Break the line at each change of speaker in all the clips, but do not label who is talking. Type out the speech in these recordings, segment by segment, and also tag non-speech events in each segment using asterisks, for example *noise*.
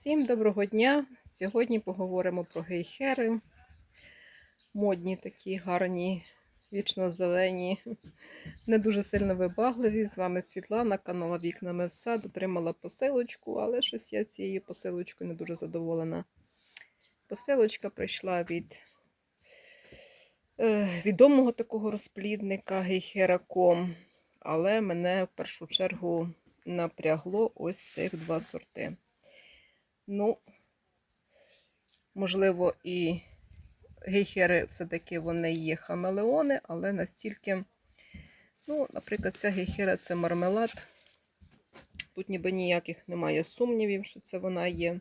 Всім доброго дня! Сьогодні поговоримо про гейхери. Модні такі гарні, вічно зелені, не дуже сильно вибагливі. З вами Світлана, канала Вікнами в сад. Отримала посилочку, але щось я цією посилочкою не дуже задоволена. Посилочка прийшла від е, відомого такого розплідника гейхера.com, але мене в першу чергу напрягло ось цих два сорти. Ну, можливо, і гейхери все-таки вони є хамелеони, але настільки, ну, наприклад, ця гейхера це мармелад. Тут ніби ніяких немає сумнівів, що це вона є.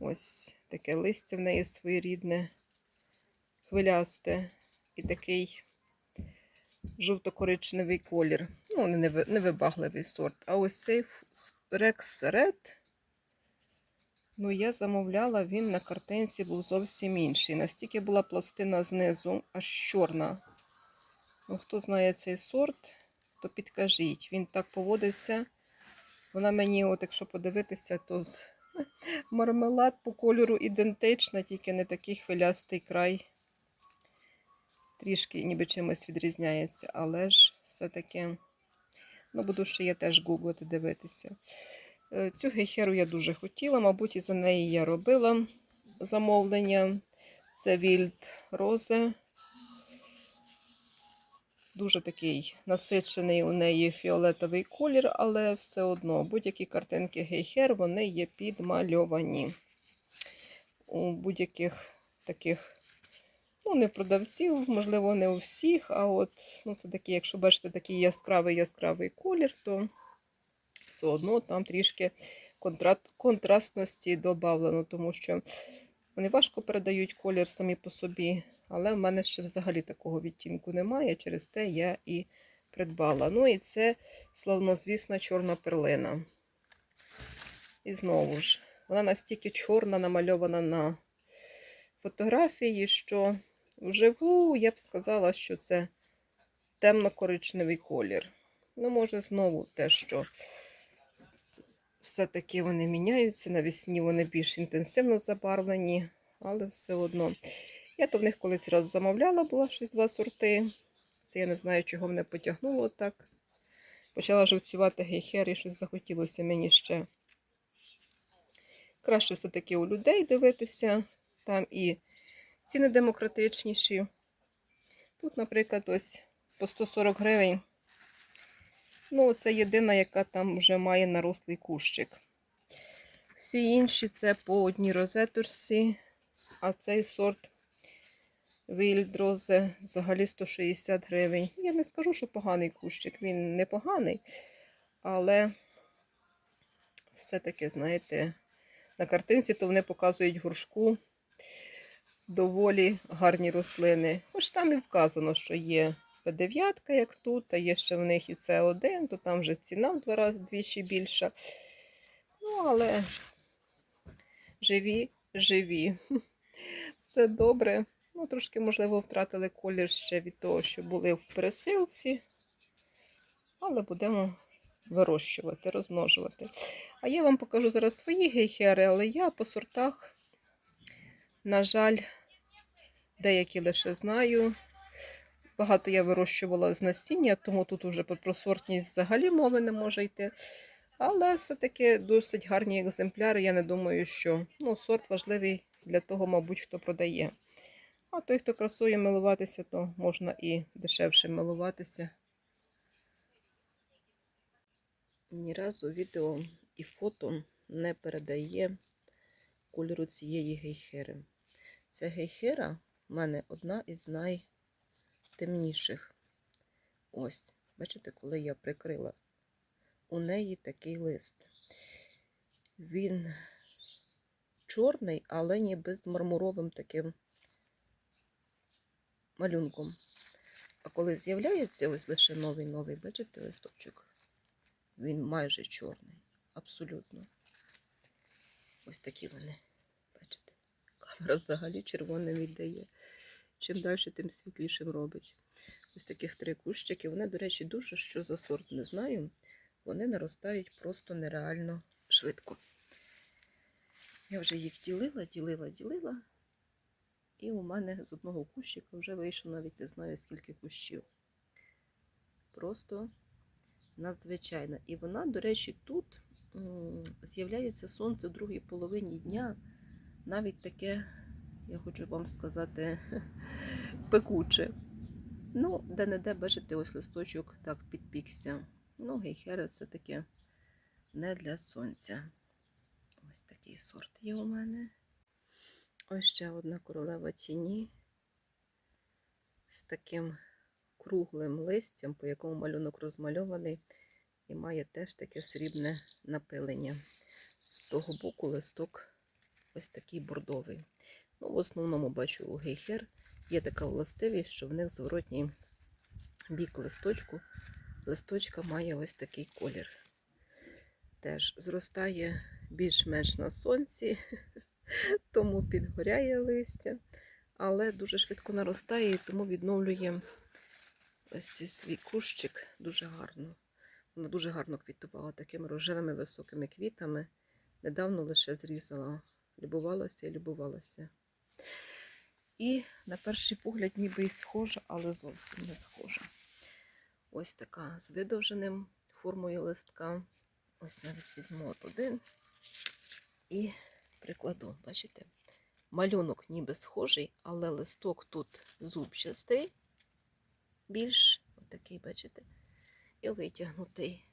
Ось таке листя в неї своєрідне, хвилясте і такий жовто-коричневий колір. Ну, не невибагливий сорт. А ось цей Rex Red. Ну, я замовляла, він на картинці був зовсім інший. Настільки була пластина знизу, аж чорна. Ну, Хто знає цей сорт, то підкажіть. Він так поводиться. Вона мені, от якщо подивитися, то з *laughs* мармелад по кольору ідентична, тільки не такий хвилястий край. Трішки ніби чимось відрізняється, але ж все-таки, ну, буду ще я теж гуглити, дивитися. Цю гейхеру я дуже хотіла, мабуть, і за неї я робила замовлення. Це Вільд Розе. Дуже такий насичений у неї фіолетовий колір, але все одно будь-які картинки гейхер вони є підмальовані. У будь-яких таких, ну, не продавців, можливо, не у всіх, а от, ну, все-таки, якщо бачите такий яскравий яскравий колір, то все одно там трішки контрастності додавлено, тому що вони важко передають колір самі по собі, але в мене ще взагалі такого відтінку немає, через те я і придбала. Ну і це, славнозвісна, чорна перлина. І знову ж, вона настільки чорна, намальована на фотографії, що вживу я б сказала, що це темно-коричневий колір. Ну, може, знову те, що все-таки вони міняються. Навесні вони більш інтенсивно забарвлені, але все одно. Я то в них колись раз замовляла, була щось два сорти. Це я не знаю, чого мене потягнуло так. Почала жовцювати гейхер і щось захотілося мені ще. Краще все-таки у людей дивитися. Там і ціни демократичніші. Тут, наприклад, ось по 140 гривень Ну, це єдина, яка там вже має нарослий кущик. Всі інші це по одній розеточці, а цей сорт Вільдрозе взагалі 160 гривень. Я не скажу, що поганий кущик, він непоганий, але все-таки, знаєте, на картинці то вони показують горшку доволі гарні рослини. Хоч там і вказано, що є П9, як тут, а є ще в них і С1, то там вже ціна в два рази двічі більша. Ну, але живі, живі. *laughs* Все добре. Ну, Трошки, можливо, втратили колір ще від того, що були в пересилці. Але будемо вирощувати, розмножувати. А я вам покажу зараз свої гейхери, але я по сортах, на жаль, деякі лише знаю. Багато я вирощувала з насіння, тому тут вже про сортність взагалі мови не може йти. Але все-таки досить гарні екземпляри. Я не думаю, що ну, сорт важливий для того, мабуть, хто продає. А той, хто красує милуватися, то можна і дешевше милуватися. Ні разу відео і фото не передає кольору цієї гейхери. Ця гейхера в мене одна із най темніших. Ось, бачите, коли я прикрила, у неї такий лист. Він чорний, але ніби з мармуровим таким малюнком. А коли з'являється ось лише новий-новий, бачите, листочок, він майже чорний, абсолютно. Ось такі вони, бачите, камера взагалі червоним віддає чим далі, тим світлішим робить. Ось таких три кущики. Вони, до речі, дуже що за сорт, не знаю. Вони наростають просто нереально швидко. Я вже їх ділила, ділила, ділила. І у мене з одного кущика вже вийшло навіть не знаю скільки кущів. Просто надзвичайна. І вона, до речі, тут з'являється сонце в другій половині дня. Навіть таке, я хочу вам сказати, *laughs* пекуче. Ну, де-не-де, бачите, ось листочок так підпікся. Ну, гейхера це таке не для сонця. Ось такий сорт є у мене. Ось ще одна королева тіні з таким круглим листям, по якому малюнок розмальований, і має теж таке срібне напилення. З того боку листок ось такий бордовий. Ну, в основному бачу у гейхер є така властивість, що в них зворотній бік листочку. Листочка має ось такий колір. Теж зростає більш-менш на сонці, *laughs* тому підгоряє листя, але дуже швидко наростає і тому відновлює ось цей свій кущик дуже гарно. Вона дуже гарно квітувала такими рожевими високими квітами. Недавно лише зрізала, любувалася і любувалася. І на перший погляд ніби й схожа, але зовсім не схожа. Ось така з видовженим формою листка. Ось навіть візьму от один і прикладу. Бачите? Малюнок ніби схожий, але листок тут зубчастий, більш отакий, бачите, і витягнутий.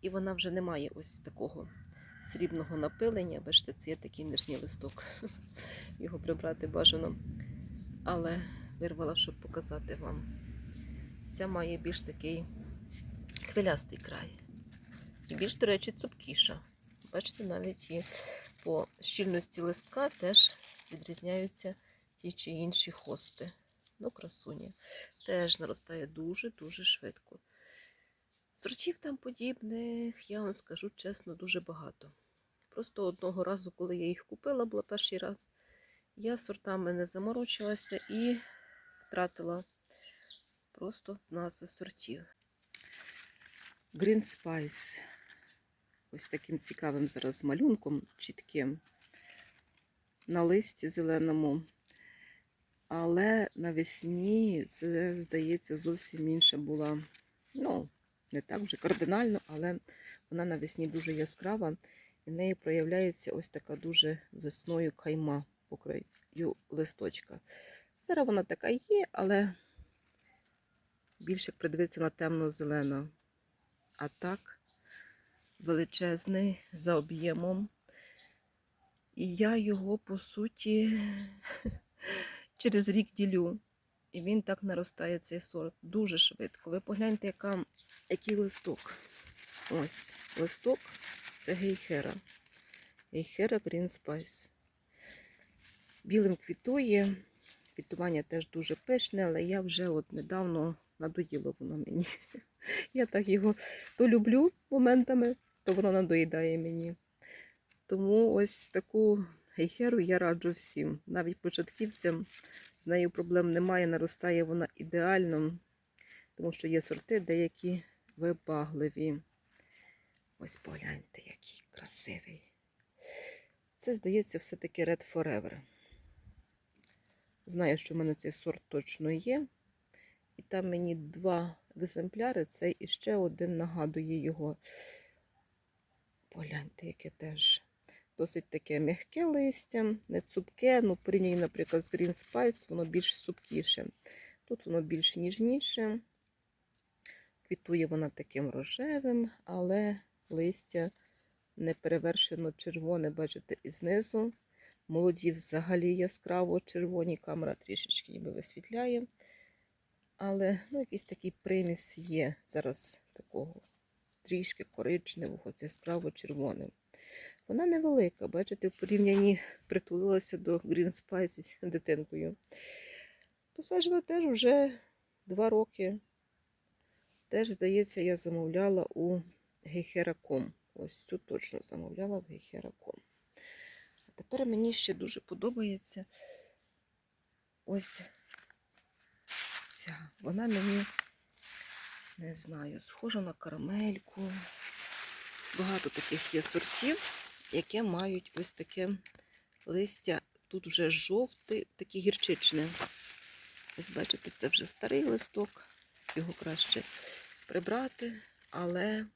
І вона вже не має ось такого срібного напилення. Бачите, це є такий нижній листок. *laughs* Його прибрати бажано. Але вирвала, щоб показати вам. Ця має більш такий хвилястий край. І більш, до речі, цупкіша. Бачите, навіть і по щільності листка теж відрізняються ті чи інші хости. Ну, красуня. Теж наростає дуже-дуже швидко. Сортів там подібних, я вам скажу чесно, дуже багато. Просто одного разу, коли я їх купила, була перший раз, я сортами не заморочилася і втратила просто назви сортів. Green Spice. Ось таким цікавим зараз малюнком, чітким на листі зеленому. Але навесні це, здається, зовсім інша була. Ну, не так вже кардинально, але вона навесні дуже яскрава. І в неї проявляється ось така дуже весною кайма по краю листочка. Зараз вона така є, але більше придивиться на темно-зелена. А так, величезний за об'ємом. І я його, по суті, *laughs* через рік ділю. І він так наростає цей сорт дуже швидко. Ви погляньте, яка, який листок. Ось листок це гейхера. Гейхера Green Spice. Білим квітує. Квітування теж дуже пишне, але я вже от недавно надоїло воно мені. *laughs* Я так його то люблю моментами, то воно надоїдає мені. Тому ось таку гейхеру я раджу всім. Навіть початківцям з нею проблем немає, наростає вона ідеально, тому що є сорти деякі вибагливі. Ось погляньте, який красивий. Це, здається, все-таки Red Forever. Знаю, що в мене цей сорт точно є. І там мені два екземпляри, цей і ще один нагадує його. Погляньте, яке теж досить таке м'яке листя, не цупке, ну порівняно, наприклад, з Green Spice, воно більш цупкіше. Тут воно більш ніжніше. Квітує вона таким рожевим, але листя не перевершено червоне, бачите, і знизу. Молоді взагалі яскраво червоні, камера трішечки ніби висвітляє. Але ну, якийсь такий приміс є зараз такого трішки коричневого, яскраво червоним. Вона невелика, бачите, в порівнянні притулилася до Green Spice дитинкою. Посаджена теж вже два роки. Теж, здається, я замовляла у Гейхераком. Ось цю точно замовляла в Гейхераком. А тепер мені ще дуже подобається ось ця. Вона мені, не знаю, схожа на карамельку. Багато таких є сортів. яке мають ось таке листя. Тут вже жовте, таке гірчичне. Ось бачите, це вже старий листок, його краще прибрати, але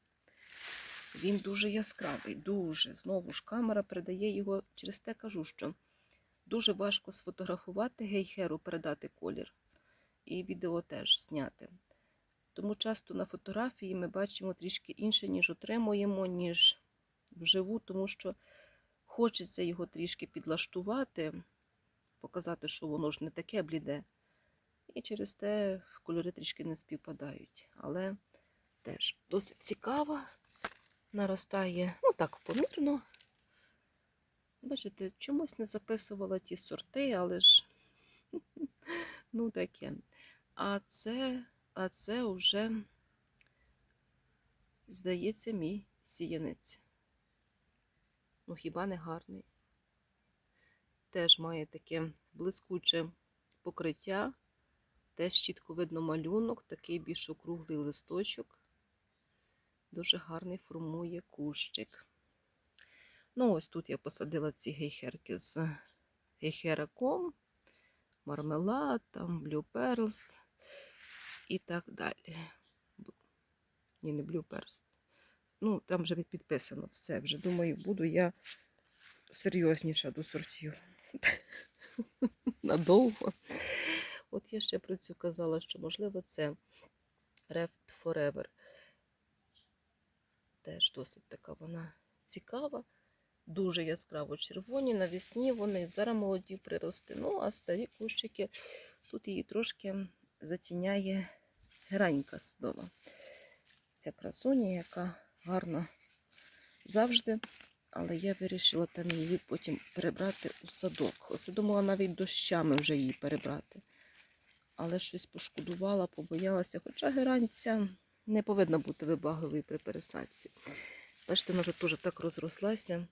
він дуже яскравий, дуже. Знову ж камера передає його, через те кажу, що дуже важко сфотографувати гейхеру, передати колір. І відео теж зняти. Тому часто на фотографії ми бачимо трішки інше, ніж отримуємо, ніж вживу, тому що хочеться його трішки підлаштувати, показати, що воно ж не таке бліде. І через те кольори трішки не співпадають. Але теж досить цікаво. Наростає, ну так, помірно. Бачите, чомусь не записувала ті сорти, але ж *laughs* ну таке. А це, а це вже, здається, мій сіянець. Ну, хіба не гарний? Теж має таке блискуче покриття, теж чітко видно малюнок, такий більш округлий листочок. Дуже гарний формує кущик. Ну, ось тут я посадила ці гейхерки з гейхераком, мармелад, там Blue Pearls і так далі. Ні, не Pearls. Ну, там вже підписано все. Вже думаю, буду я серйозніша до сортів. *laughs* Надовго. От я ще про цю казала, що можливо це Reft Forever. Теж досить така вона цікава. Дуже яскраво червоні. Навесні вони зараз молоді прирости. Ну, а старі кущики тут її трошки затіняє геранька садова. Ця красуня, яка гарна завжди. Але я вирішила там її потім перебрати у садок. Ось я думала навіть дощами вже її перебрати. Але щось пошкодувала, побоялася. Хоча геранця не повинна бути вибагливою при пересадці. Бачите, вона вже теж так розрослася.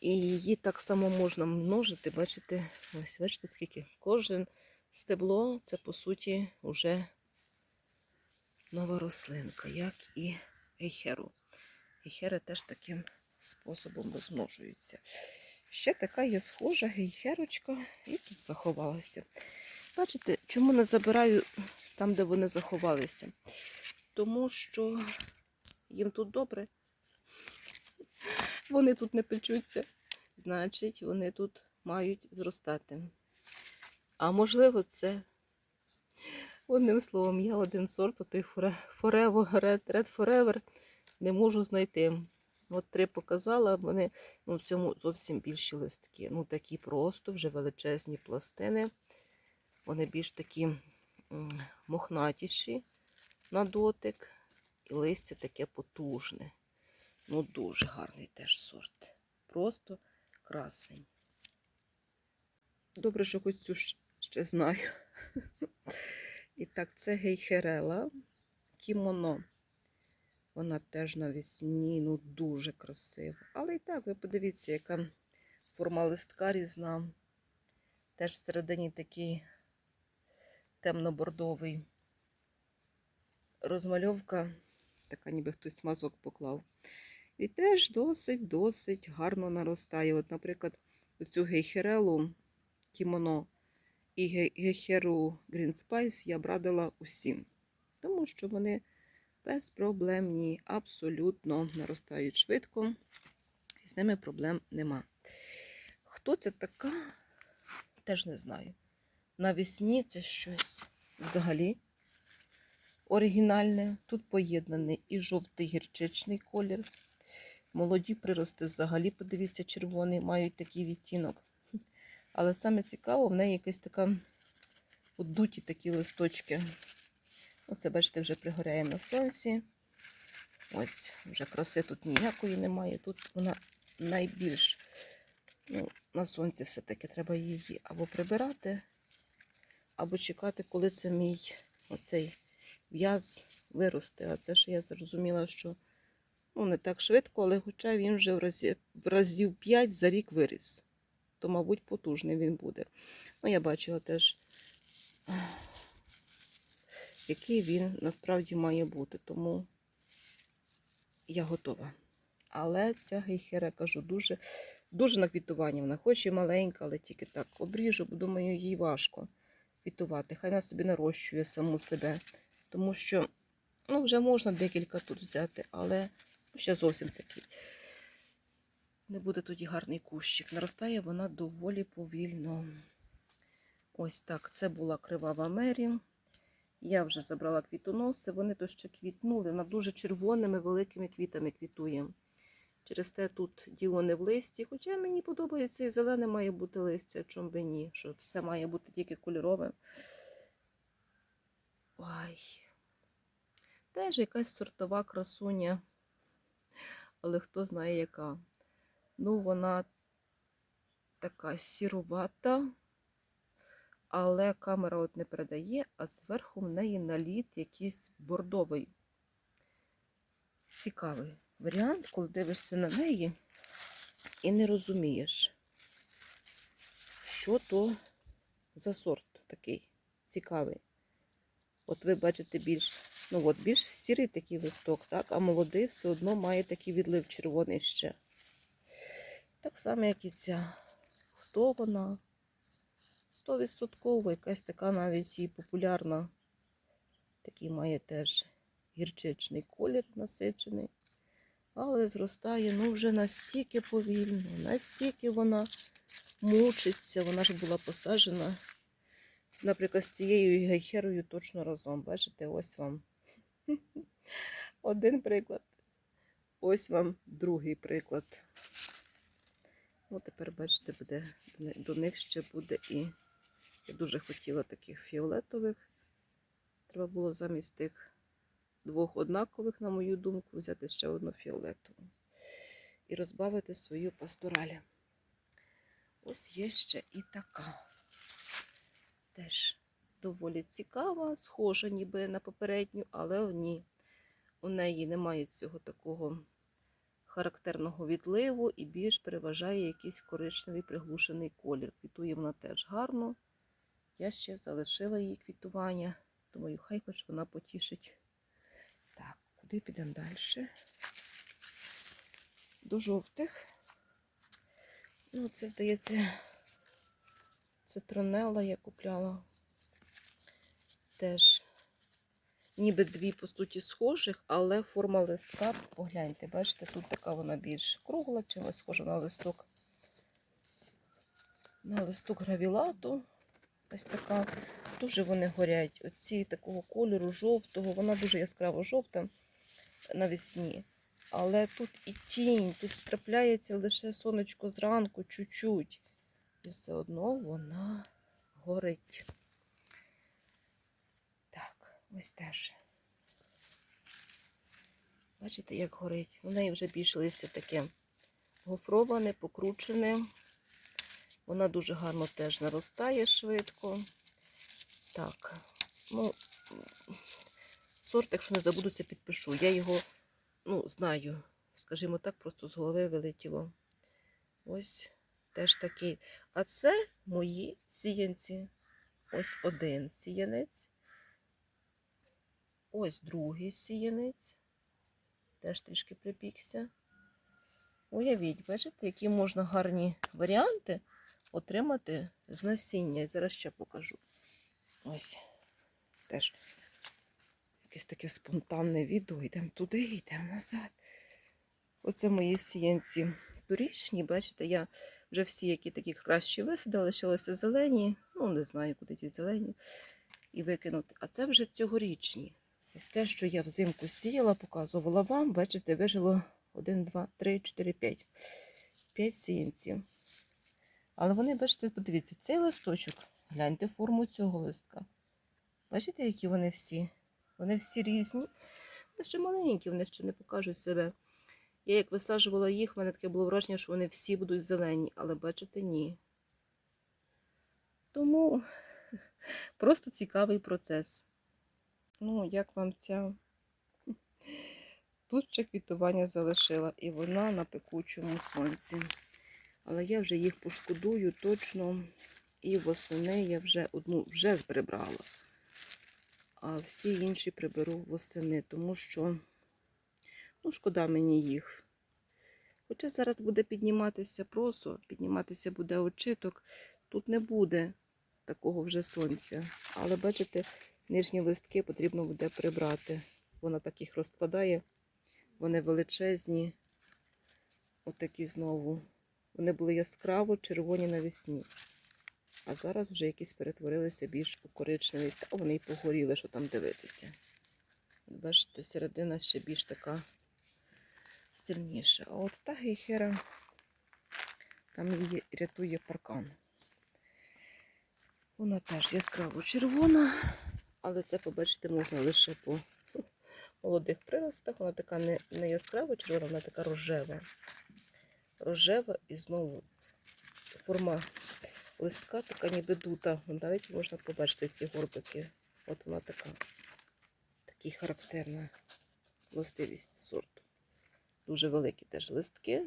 І її так само можна множити. Бачите, ось бачите, скільки кожен стебло це по суті вже нова рослинка, як і ейхеру. Ейхери теж таким способом розмножуються. Ще така є схожа гейхерочка, і тут заховалася. Бачите, чому не забираю там, де вони заховалися? Тому що їм тут добре. Вони тут не печуться, значить, вони тут мають зростати. А можливо, це одним словом, я один сорт, той Forever, Red, Forever не можу знайти. От три показала, вони ну, в цьому зовсім більші листки. Ну, такі просто вже величезні пластини. Вони більш такі мохнатіші на дотик. І листя таке потужне. Ну, дуже гарний теж сорт. Просто красень. Добре, що хоч цю ще знаю. І так, це гейхерела кімоно. Вона теж навесні, ну дуже красива. Але і так, ви подивіться, яка форма листка різна. Теж всередині такий темно-бордовий. Розмальовка, така ніби хтось мазок поклав. І теж досить-досить гарно наростає. От, наприклад, оцю гейхерелу кімоно і ге- гейхеру Green Spice я б радила усім. Тому що вони безпроблемні, абсолютно наростають швидко, і з ними проблем нема. Хто це така, теж не знаю. Навесні це щось взагалі оригінальне. Тут поєднаний і жовтий гірчичний колір. Молоді прирости взагалі, подивіться, червоний, мають такий відтінок. Але саме цікаво, в неї якась така от дуті такі листочки. Оце, бачите, вже пригоряє на сонці. Ось, вже краси тут ніякої немає. Тут вона найбільш ну, на сонці все-таки треба її або прибирати, або чекати, коли це мій оцей в'яз виросте. А це ж я зрозуміла, що ну, не так швидко, але хоча він вже в разів 5 за рік виріс. То, мабуть, потужний він буде. Ну, я бачила теж який він насправді має бути. Тому я готова. Але ця гейхера, кажу, дуже, дуже на квітування. Вона хоч і маленька, але тільки так обріжу, бо думаю, їй важко квітувати. Хай вона собі нарощує саму себе. Тому що ну, вже можна декілька тут взяти, але ну, ще зовсім такий. Не буде тоді гарний кущик. Наростає вона доволі повільно. Ось так. Це була кривава Мері. Я вже забрала квітоноси, вони то ще квітнули. Вона дуже червоними великими квітами квітує. Через те тут діло не в листі. Хоча мені подобається і зелене має бути листя, чом би ні, що все має бути тільки кольорове. Ой. Теж якась сортова красуня. Але хто знає яка. Ну, вона така сірувата, але камера от не передає, а зверху в неї наліт якийсь бордовий. Цікавий варіант, коли дивишся на неї і не розумієш, що то за сорт такий цікавий. От ви бачите більш, ну от більш сірий такий листок, так, а молодий все одно має такий відлив червоний ще. Так само, як і ця. Хто вона? Стовідсотково, якась така навіть і популярна. Такий має теж гірчичний колір насичений. Але зростає ну вже настільки повільно, настільки вона мучиться. Вона ж була посаджена, наприклад, з цією гейхерою точно разом. Бачите, ось вам *laughs* один приклад. Ось вам другий приклад. Ну, тепер, бачите, буде, до них ще буде і. Я дуже хотіла таких фіолетових. Треба було замість тих двох однакових, на мою думку, взяти ще одну фіолетову. І розбавити свою пастораль. Ось є ще і така. Теж доволі цікава, схожа ніби на попередню, але ні. У неї немає цього такого характерного відливу і більш переважає якийсь коричневий приглушений колір. Квітує вона теж гарно. Я ще залишила її квітування. Думаю, хай хоч вона потішить. Так, куди підемо далі? До жовтих. Ну, це, здається, цитронела я купляла. Теж ніби дві, по суті, схожих, але форма листка, погляньте, бачите, тут така вона більш кругла, чимось схожа на листок. На листок гравілату. Ось така. Дуже вони горять. Оці такого кольору жовтого, вона дуже яскраво жовта навесні. Але тут і тінь, тут трапляється лише сонечко зранку, чуть-чуть. І все одно вона горить. Ось теж. Бачите, як горить? У неї вже більше листя таке гофроване, покручене. Вона дуже гарно теж наростає швидко. Так, ну, сорт, якщо не забудуся, підпишу. Я його, ну, знаю, скажімо так, просто з голови вилетіло. Ось теж такий. А це мої сіянці. Ось один сіянець. Ось другий сіянець. Теж трішки припікся. Уявіть, бачите, які можна гарні варіанти отримати з насіння. Зараз ще покажу. Ось теж якесь таке спонтанне відео. Йдемо туди, йдемо назад. Оце мої сіянці торічні. Бачите, я вже всі, які такі кращі висадила, лишилися зелені. Ну, не знаю, куди ті зелені. І викинути. А це вже цьогорічні. Ось те, що я взимку сіяла, показувала вам. Бачите, вижило 1, 2, 3, 4, 5. 5 сіянців. Але вони, бачите, подивіться, цей листочок, гляньте форму цього листка. Бачите, які вони всі? Вони всі різні. Вони ще маленькі, вони ще не покажуть себе. Я як висаджувала їх, в мене таке було враження, що вони всі будуть зелені, але бачите, ні. Тому *laughs* просто цікавий процес. Ну, як вам ця? Тут ще квітування залишила, і вона на пекучому сонці. Але я вже їх пошкодую точно. І восени я вже одну вже прибрала. А всі інші приберу восени, тому що ну, шкода мені їх. Хоча зараз буде підніматися просо, підніматися буде очиток, тут не буде такого вже сонця. Але бачите, нижні листки потрібно буде прибрати. Вона так їх розкладає. Вони величезні, отакі знову. Вони були яскраво червоні навесні. А зараз вже якісь перетворилися більш у коричневі. Та вони й погоріли, що там дивитися. Бачите, середина ще більш така сильніша. А от та гейхера, там її рятує паркан. Вона теж яскраво червона, але це побачити можна лише по молодих приростах. Вона така не, не яскраво червона, вона така рожева. Рожева і знову форма листка така ніби дута. Навіть можна побачити ці горбики. От вона така. Такий характерна властивість сорту. Дуже великі теж листки.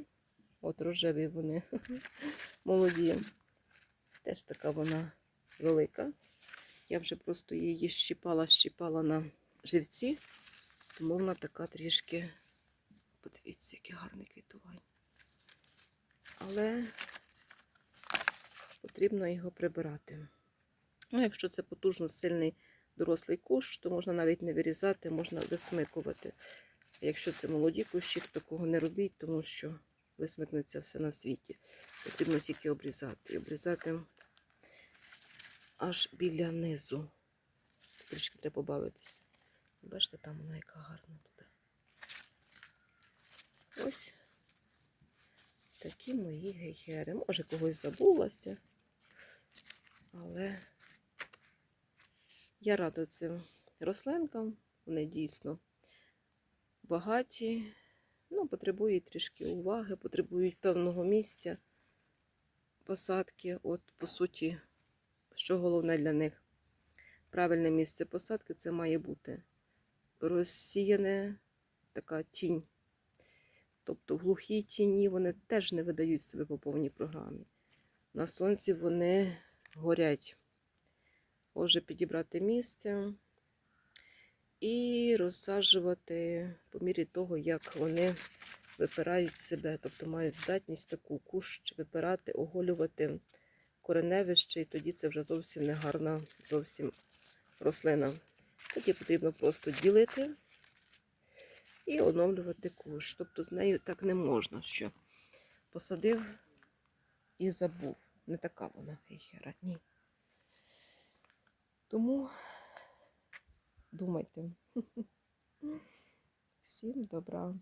От рожеві вони *laughs* молоді. Теж така вона велика. Я вже просто її щіпала, щіпала на живці, тому вона така трішки, подивіться, яке гарне квітування. Але потрібно його прибирати. Ну, якщо це потужно сильний дорослий кущ, то можна навіть не вирізати, можна висмикувати. Якщо це молоді кущі, то такого не робіть, тому що висмикнеться все на світі. Потрібно тільки обрізати. І обрізати аж біля низу. Це трішки треба побавитися. Бачите, там вона яка гарна туди. Ось такі мої гейхери. Може, когось забулася, але я рада цим рослинкам. Вони дійсно багаті, ну, потребують трішки уваги, потребують певного місця посадки. От, по суті, що головне для них? Правильне місце посадки це має бути розсіяне така тінь. Тобто в глухій тіні вони теж не видають себе по повній програмі. На сонці вони горять. Отже, підібрати місце і розсаджувати по мірі того, як вони випирають себе, тобто мають здатність таку кущ випирати, оголювати кореневище, і тоді це вже зовсім не гарна зовсім рослина. Тоді потрібно просто ділити і оновлювати кущ. Тобто з нею так не можна, що посадив і забув. Не така вона гейхера, ні. Тому думайте. *laughs* Всім добра.